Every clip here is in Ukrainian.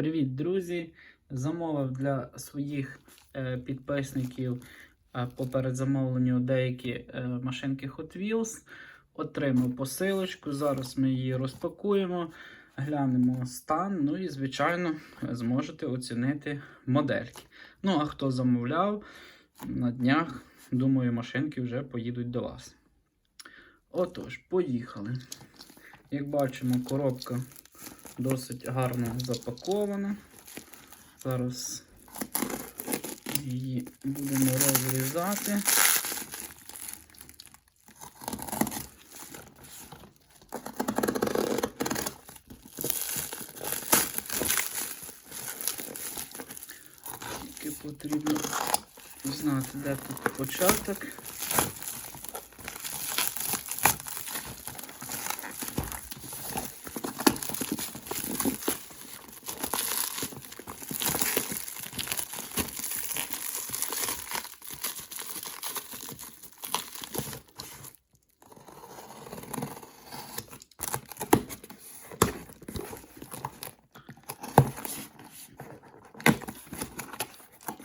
Привіт, друзі! Замовив для своїх е, підписників е, по передзамовленню деякі е, машинки Hot Wheels. Отримав посилочку. Зараз ми її розпакуємо, глянемо стан. Ну і, звичайно, зможете оцінити модельки. Ну, а хто замовляв, на днях, думаю, машинки вже поїдуть до вас. Отож, поїхали. Як бачимо, коробка досить гарно запакована. Зараз її будемо розрізати. Тільки потрібно знати, де тут початок.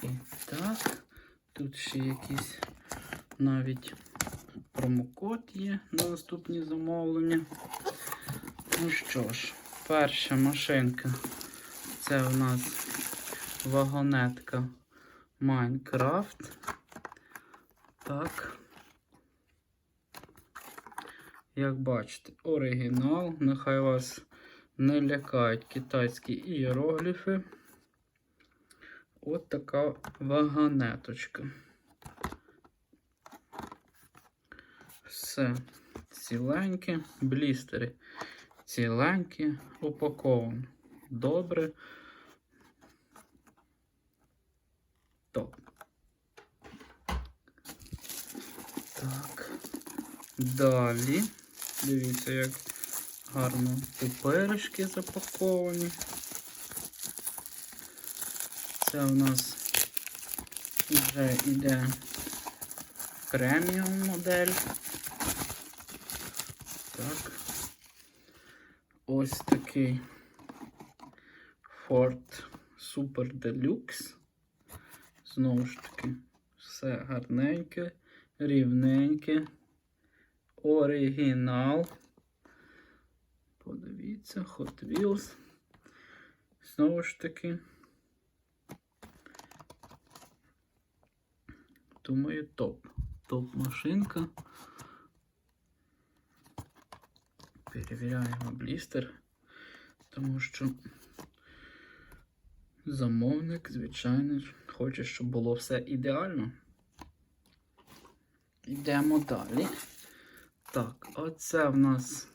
І так, тут ще якийсь навіть промокод є на наступні замовлення. Ну що ж, перша машинка це у нас вагонетка Майнкрафт. Так. Як бачите, оригінал. Нехай вас не лякають китайські ієрогліфи. От така вагонеточка. Все ціленьке, блістери ціленькі, упаковано. Добре. Топ. Так. Далі. Дивіться, як гарно пупиришки запаковані. Це у нас вже йде преміум модель. Так. Ось такий Ford Super Deluxe. Знову ж таки, все гарненьке, рівненьке, оригінал. Подивіться, Hot Wheels. Знову ж таки. Думаю, топ. Топ машинка. Перевіряємо блістер, тому що замовник, звичайно, хоче, щоб було все ідеально. Йдемо далі. Так, оце в нас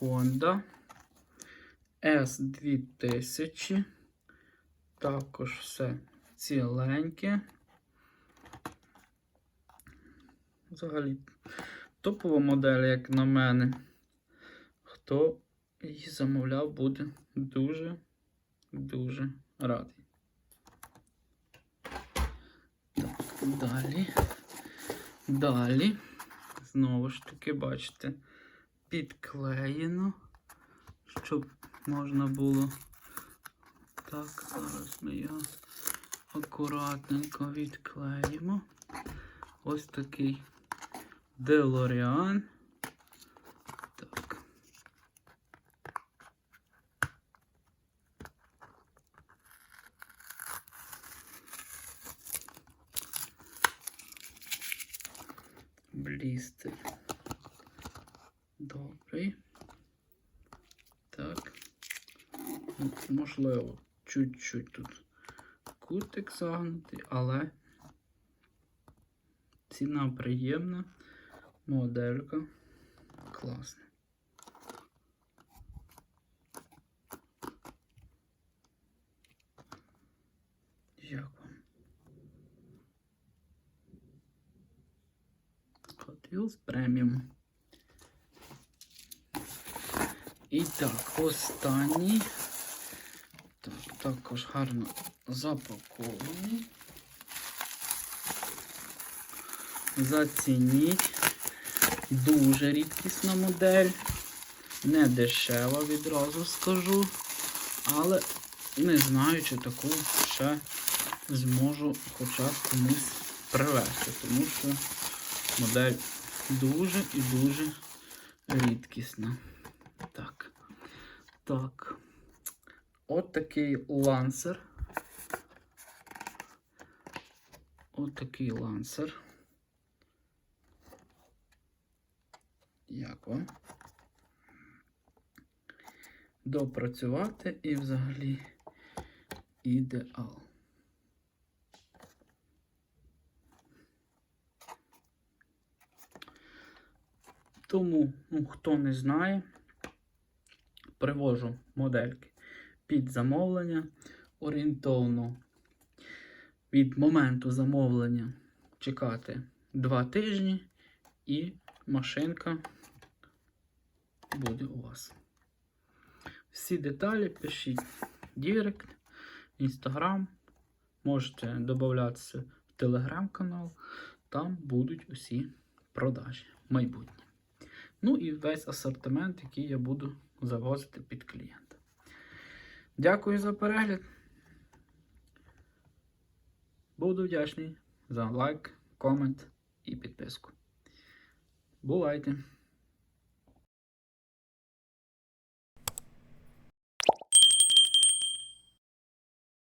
Honda S2000. Також все ціленьке. Взагалі топова модель, як на мене. Хто її замовляв, буде дуже-дуже радий. Так, далі. Далі. Знову ж таки, бачите, підклеєно, щоб можна було. Так, зараз ми його акуратненько відклеїмо. Ось такий Делоріан. Так. Блістер. Добрий. Так. Можливо, чуть-чуть тут кутик загнутий, але ціна приємна, моделька класна. Як вам? Hot Wheels Premium. І так, останній. Так, також гарно запакований. Зацініть. Дуже рідкісна модель. Не дешева, відразу скажу. Але не знаю, чи таку ще зможу хоча б комусь привезти, тому що модель дуже і дуже рідкісна. Так. Так. От такий лансер. От такий лансер. Як? Допрацювати і взагалі ідеал. Тому, ну, хто не знає, привожу модельки під замовлення орієнтовно від моменту замовлення чекати 2 тижні і машинка буде у вас. Всі деталі пишіть Дірект, Інстаграм, можете додатися в телеграм-канал, там будуть усі продажі майбутні. Ну і весь асортимент, який я буду завозити під клієнта. Дякую за перегляд. Буду вдячний за лайк, комент і підписку. Бувайте!